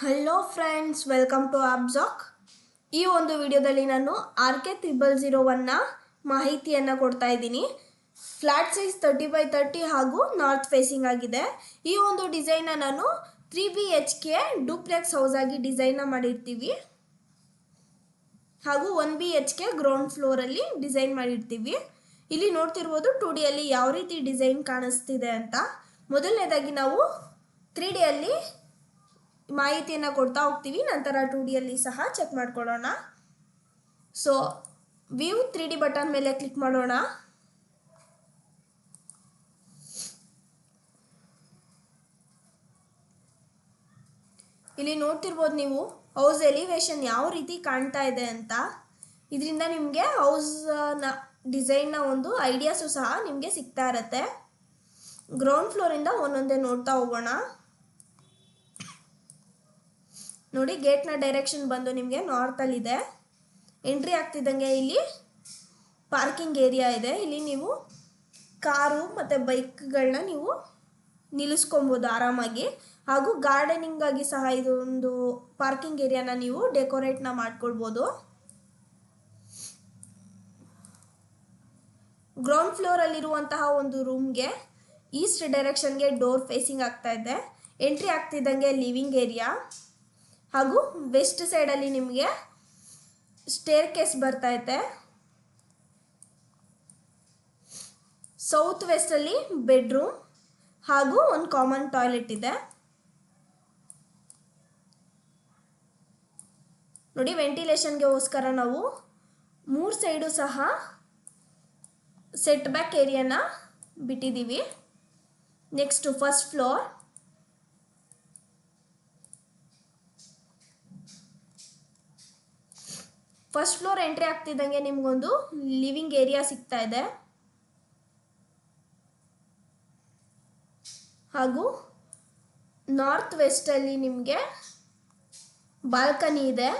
Hello friends welcome to ಆಬ್ಜಾಕ್ ಈ ಒಂದು ವಿಡಿಯೋದಲ್ಲಿ ನಾನು ಆರ್ ಕೆ ತ್ರಿಬಲ್ ಜೀರೋ ಮಾಹಿತಿಯನ್ನು ಕೊಡ್ತಾ ಇದ್ದೀನಿ. Flat size thirty by thirty ಹಾಗೂ ನಾರ್ತ್ ಫೇಸಿಂಗ್ ಆಗಿದೆ. ಈ ಒಂದು ಡಿಸೈನ್ನ ನಾನು three B H K duplex house ಆಗಿ ಡಿಸೈನ್ನ ಮಾಡಿರ್ತೀವಿ. ಹಾಗೂ one B H K ground ಫ್ಲೋರಲ್ಲಿ design ಮಾಡಿರ್ತೀವಿ. ಇಲ್ಲಿ ನೋಡ್ತಿರ್ಬೋದು ಟು ಡಿಯಲ್ಲಿ ಯಾವ ರೀತಿ ಡಿಸೈನ್ ಕಾಣಿಸ್ತಿದೆ ಅಂತ. ಮೊದಲನೇದಾಗಿ ನಾವು ತ್ರೀ ಡಿಯಲ್ಲಿ ಮಾಹಿತಿಯನ್ನು ಕೊಡ್ತಾ ಹೋಗ್ತೀವಿ, ನಂತರ ಟು ಡಿಯಲ್ಲಿ ಸಹ ಚೆಕ್ ಮಾಡ್ಕೊಳ್ಳೋಣ. So view three D button ಮೇಲೆ ಕ್ಲಿಕ್ ಮಾಡೋಣ. ಇಲ್ಲಿ ನೋಡ್ತಿರ್ಬೋದು ನೀವು ಹೌಸ್ ಎಲಿವೇಶನ್ ಯಾವ ರೀತಿ ಕಾಣ್ತಾ ಇದೆ ಅಂತ. ಇದರಿಂದ ನಿಮಗೆ ಹೌಸ್ನ ಡಿಸೈನ್ನ ಒಂದು ಐಡಿಯಾಸು ಸಹ ನಿಮಗೆ ಸಿಗ್ತಾ ಇರತ್ತೆ. ಗ್ರೌಂಡ್ ಫ್ಲೋರಿಂದ ಒಂದೊಂದೇ ನೋಡ್ತಾ ಹೋಗೋಣ. ನೋಡಿ ಗೇಟ್ನ ಡೈರೆಕ್ಷನ್ ಬಂದು ನಿಮಗೆ ನಾರ್ತಲ್ಲಿದೆ ಎಂಟ್ರಿ ಆಗ್ತಿದ್ದಂಗೆ ಇಲ್ಲಿ ಪಾರ್ಕಿಂಗ್ ಏರಿಯಾ ಇದೆ. ಇಲ್ಲಿ ನೀವು ಕಾರು ಮತ್ತು ಬೈಕ್ಗಳನ್ನ ನೀವು ನಿಲ್ಲಿಸ್ಕೊಬೋದು ಆರಾಮಾಗಿ. ಹಾಗೂ ಗಾರ್ಡನಿಂಗಾಗಿ ಸಹ ಇದೊಂದು ಪಾರ್ಕಿಂಗ್ ಏರಿಯಾನ ನೀವು ಡೆಕೋರೇಟ್ನ ಮಾಡ್ಕೊಳ್ಬೋದು. ಗ್ರೌಂಡ್ ಫ್ಲೋರಲ್ಲಿರುವಂತಹ ಒಂದು ರೂಮ್ಗೆ ಈಸ್ಟ್ ಡೈರೆಕ್ಷನ್ಗೆ ಡೋರ್ ಫೇಸಿಂಗ್ ಆಗ್ತಾ ಇದೆ. ಎಂಟ್ರಿ ಆಗ್ತಿದ್ದಂಗೆ ಲಿವಿಂಗ್ ಏರಿಯಾ ಹಾಗೂ ವೆಸ್ಟ್ ಸೈಡಲ್ಲಿ ನಿಮಗೆ ಸ್ಟೇರ್ ಕೇಸ್ ಬರ್ತಾ ಇದೆ ಸೌತ್ ವೆಸ್ಟಲ್ಲಿ ಬೆಡ್ರೂಮ್ ಹಾಗೂ ಒಂದು ಕಾಮನ್ ಟಾಯ್ಲೆಟ್ ಇದೆ. ನೋಡಿ ವೆಂಟಿಲೇಷನ್ಗೋಸ್ಕರ ನಾವು ಮೂರು ಸೈಡು ಸಹ ಸೆಟ್ ಬ್ಯಾಕ್ ಏರಿಯಾನ ಬಿಟ್ಟಿದ್ದೀವಿ. Next first floor first floor entry ಆಗ್ತಿದ್ದಂಗೆ ನಿಮ್ಗೊಂದು ಲಿವಿಂಗ್ ಏರಿಯಾ ಸಿಗ್ತಾ ಇದೆ. ಹಾಗೂ ನಾರ್ತ್ ವೆಸ್ಟಲ್ಲಿ ನಿಮಗೆ ಬಾಲ್ಕನಿ ಇದೆ.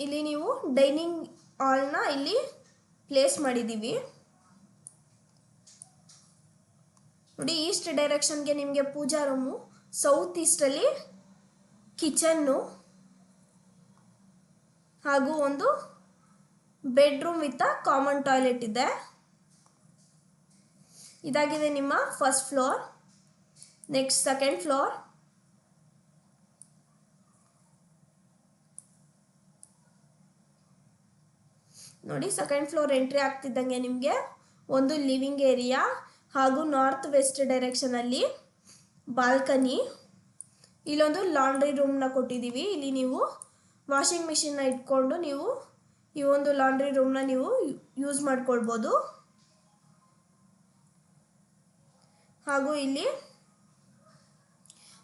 ಇಲ್ಲಿ ನೀವು ಡೈನಿಂಗ್ ಹಾಲ್ನ ಇಲ್ಲಿ ಪ್ಲೇಸ್ ಮಾಡಿದ್ದೀವಿ. ನೋಡಿ ಈಸ್ಟ್ ಡೈರೆಕ್ಷನ್ಗೆ ನಿಮಗೆ ಪೂಜಾ ರೂಮು ಸೌತ್ ಈಸ್ಟಲ್ಲಿ ಕಿಚನ್ನು ಹಾಗೂ ಒಂದು ಬೆಡ್ರೂಮ್ ವಿತ್ ಕಾಮನ್ ಟಾಯ್ಲೆಟ್ ಇದೆ. ಇದಾಗಿದೆ ನಿಮ್ಮ first floor, next second floor. ನೋಡಿ, ಸೆಕೆಂಡ್ ಫ್ಲೋರ್ ಎಂಟ್ರಿ ಆಗ್ತಿದ್ದಂಗೆ ನಿಮಗೆ ಒಂದು ಲಿವಿಂಗ್ ಏರಿಯಾ ಹಾಗೂ ನಾರ್ತ್ ವೆಸ್ಟ್ ಡೈರೆಕ್ಷನಲ್ಲಿ ಬಾಲ್ಕನಿ. ಇಲ್ಲೊಂದು ಲಾಂಡ್ರಿ ರೂಮ್ನ ಕೊಟ್ಟಿದ್ದೀವಿ. ಇಲ್ಲಿ ನೀವು ವಾಷಿಂಗ್ ಮಿಷಿನ್ನ ಇಟ್ಕೊಂಡು ನೀವು ಈ ಒಂದು ಲಾಂಡ್ರಿ ರೂಮ್ನ ನೀವು ಯೂಸ್ ಮಾಡ್ಕೊಳ್ಬೋದು. ಹಾಗೂ ಇಲ್ಲಿ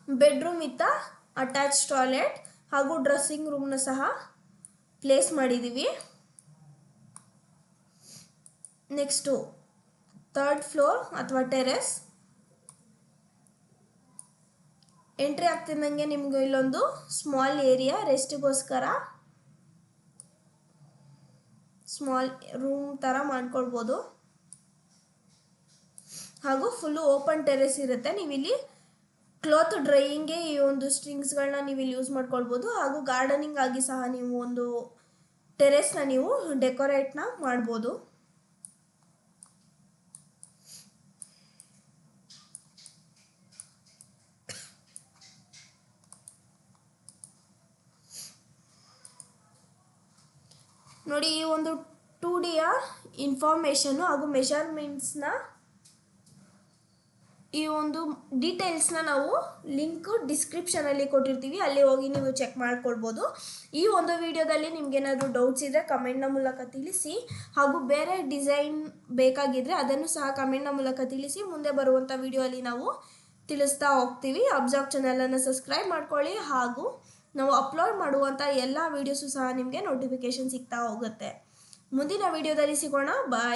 ಬೆಡ್ರೂಮ್ ಇತ್ತ ಅಟ್ಯಾಚ್ ಟಾಯ್ಲೆಟ್ ಹಾಗೂ ಡ್ರೆಸ್ಸಿಂಗ್ ರೂಮ್ನ ಸಹ ಪ್ಲೇಸ್ ಮಾಡಿದ್ದೀವಿ. ನೆಕ್ಸ್ಟು ಥರ್ಡ್ ಫ್ಲೋರ್ ಅಥವಾ ಟೆರೆಸ್. ಎಂಟ್ರಿ ಆಗ್ತಿದ್ದಂಗೆ ನಿಮ್ಗೆ ಇಲ್ಲೊಂದು ಸ್ಮಾಲ್ ಏರಿಯಾ ರೆಸ್ಟಿಗೋಸ್ಕರ ಸ್ಮಾಲ್ ರೂಮ್ ಥರ ಮಾಡ್ಕೊಳ್ಬೋದು. ಹಾಗೂ ಫುಲ್ಲು ಓಪನ್ ಟೆರೆಸ್ ಇರುತ್ತೆ. ನೀವು ಇಲ್ಲಿ ಕ್ಲಾತ್ ಡ್ರೈಯಿಂಗ್ಗೆ ಈ ಒಂದು ಸ್ಟ್ರಿಂಗ್ಸ್ಗಳನ್ನ ನೀವು ಇಲ್ಲಿ ಯೂಸ್ ಮಾಡ್ಕೊಳ್ಬೋದು. ಹಾಗೂ ಗಾರ್ಡನಿಂಗ್ ಆಗಿ ಸಹ ನೀವು ಒಂದು ಟೆರೆಸ್ನ ನೀವು ಡೆಕೋರೇಟ್ನ ಮಾಡ್ಬೋದು. ನೋಡಿ, ಈ ಒಂದು ಟೂ ಡಿಯ ಇನ್ಫಾರ್ಮೇಷನ್ನು ಹಾಗೂ ಮೆಷರ್ಮೆಂಟ್ಸ್ನ ಈ ಒಂದು ಡೀಟೇಲ್ಸ್ನ ನಾವು ಲಿಂಕು ಡಿಸ್ಕ್ರಿಪ್ಷನಲ್ಲಿ ಕೊಟ್ಟಿರ್ತೀವಿ. ಅಲ್ಲಿ ಹೋಗಿ ನೀವು ಚೆಕ್ ಮಾಡ್ಕೊಳ್ಬೋದು. ಈ ಒಂದು ವಿಡಿಯೋದಲ್ಲಿ ನಿಮ್ಗೇನಾದರೂ ಡೌಟ್ಸ್ ಇದ್ದರೆ ಕಮೆಂಟ್ನ ಮೂಲಕ ತಿಳಿಸಿ ಹಾಗೂ ಬೇರೆ ಡಿಸೈನ್ ಬೇಕಾಗಿದ್ದರೆ ಅದನ್ನು ಸಹ ಕಮೆಂಟ್ನ ಮೂಲಕ ತಿಳಿಸಿ ಮುಂದೆ ಬರುವಂಥ ವಿಡಿಯೋಲಿ ನಾವು ತಿಳಿಸ್ತಾ ಹೋಗ್ತೀವಿ. ಅಬ್ಸಾರ್ವ್ ಚಾನಲನ್ನು ಸಬ್ಸ್ಕ್ರೈಬ್ ಮಾಡ್ಕೊಳ್ಳಿ ಹಾಗೂ ನಾವು ಅಪ್ಲೋಡ್ ಮಾಡುವಂಥ ಎಲ್ಲ ವೀಡಿಯೋಸು ಸಹ ನಿಮಗೆ ನೋಟಿಫಿಕೇಷನ್ ಸಿಗ್ತಾ ಹೋಗುತ್ತೆ. ಮುಂದಿನ ವಿಡಿಯೋದಲ್ಲಿ ಸಿಗೋಣ. ಬಾಯ್